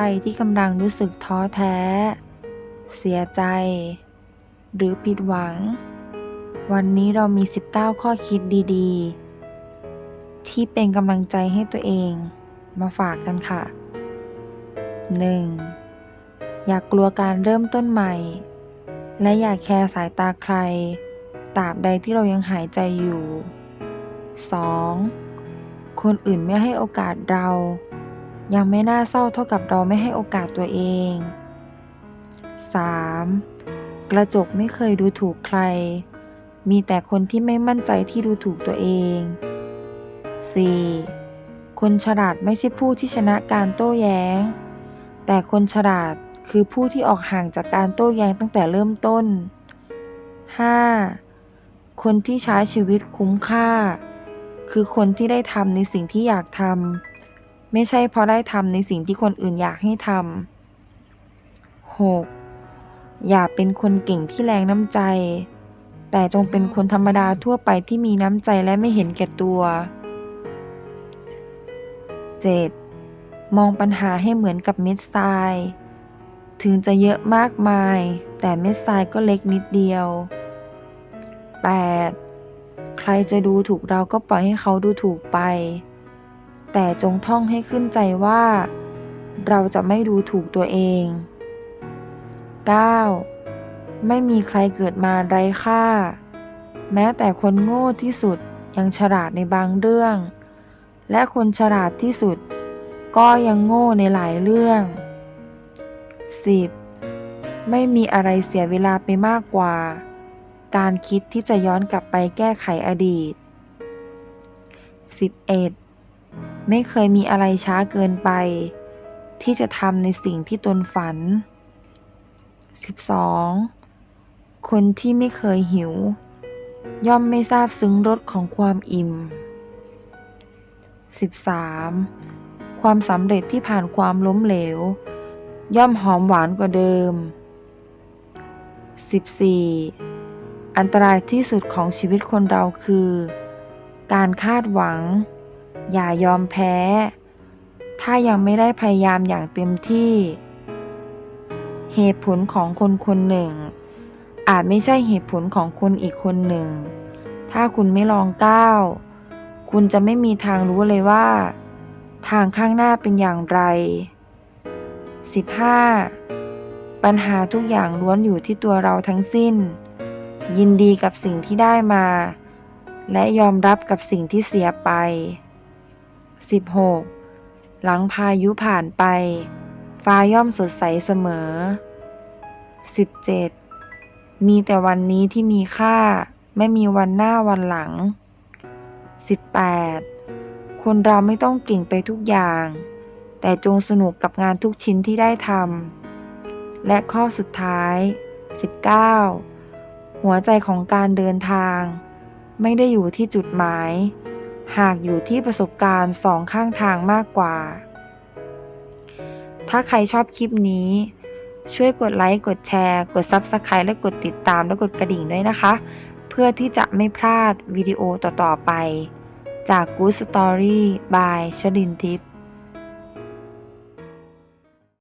รที่กำลังรู้สึกท้อแท้ เสียใจ หรือผิดหวัง วันนี้เรามี 19 ข้อคิดดีๆ ที่เป็นกำลังใจให้ตัวเองมาฝากกันค่ะ 1. อย่ากกลัวการเริ่มต้นใหม่ และอย่าแคร์สายตาใคร ตราบใดที่เรายังหายใจอยู่ 2. คนอื่นไม่ให้โอกาสเรา ยังไม่น่าเศร้าเท่ากับเราไม่ให้โอกาสตัวเอง 3. กระจกไม่เคยดูถูกใคร มีแต่คนที่ไม่มั่นใจที่ดูถูกตัวเอง 4. คนฉลาดไม่ใช่ผู้ที่ชนะการโต้แย้ง แต่คนฉลาดคือผู้ที่ออกห่างจากการโต้แย้งตั้งแต่เริ่มต้น 5. คนที่ใช้ชีวิตคุ้มค่า คือคนที่ได้ทำในสิ่งที่อยากทำ ไม่ใช่เพราะได้ทำในสิ่งที่คนอื่นอยากให้ทำ 6. อย่าเป็นคนเก่งที่แรงน้ำใจ แต่จงเป็นคนธรรมดาทั่วไปที่มีน้ำใจและไม่เห็นแก่ตัว 7. มองปัญหาให้เหมือนกับเม็ดทราย ถึงจะเยอะมากมาย แต่เม็ดทรายก็เล็กนิดเดียว 8. ใครจะดูถูกเราก็ปล่อยให้เขาดูถูกไป แต่จงท่องให้ขึ้นใจว่า เราจะไม่ดูถูกตัวเอง 9. ไม่มีใครเกิดมาไร้ค่า แม้แต่คนโง่ที่สุดยังฉลาดในบางเรื่อง และคนฉลาดที่สุด ก็ยังโง่ในหลายเรื่อง 10. ไม่มีอะไรเสียเวลาไปมากกว่า การคิดที่จะย้อนกลับไปแก้ไขอดีต 11. ไม่เคยมีอะไรช้าเกินไป ที่จะทำในสิ่งที่ตนฝัน 12. คนที่ไม่เคยหิว ย่อมไม่ทราบซึ้งรสของความอิ่ม 13. ความสำเร็จที่ผ่านความล้มเหลว ย่อมหอมหวานกว่าเดิม 14. อันตรายที่สุดของชีวิตคนเราคือ การคาดหวัง อย่ายอมแพ้ ถ้ายังไม่ได้พยายามอย่างเต็มที่ เหตุผลของคนคนหนึ่ง อาจไม่ใช่เหตุผลของคนอีกคนหนึ่ง ถ้าคุณไม่ลองก้าว คุณจะไม่มีทางรู้เลยว่า ทางข้างหน้าเป็นอย่างไร 15. ปัญหาทุกอย่างล้วนอยู่ที่ตัวเราทั้งสิ้น ยินดีกับสิ่งที่ได้มา และยอมรับกับสิ่งที่เสียไป 16. หลังพายุผ่านไป ฟ้าย่อมสดใสเสมอ 17. มีแต่วันนี้ที่มีค่า ไม่มีวันหน้าวันหลัง 18. คนเราไม่ต้องเก่งไปทุกอย่าง แต่จงสนุกกับงานทุกชิ้นที่ได้ทำ และข้อสุดท้าย 19. หัวใจของการเดินทาง ไม่ได้อยู่ที่จุดหมาย หากอยู่ที่ประสบการณ์สองข้างทางมากกว่า ถ้าใครชอบคลิปนี้ ช่วยกดไลค์ กดแชร์ กด Subscribe และกดติดตามและกดกระดิ่งด้วยนะคะ เพื่อที่จะไม่พลาดวิดีโอต่อ ๆ ไป จาก Good Story by ชลินทิพย์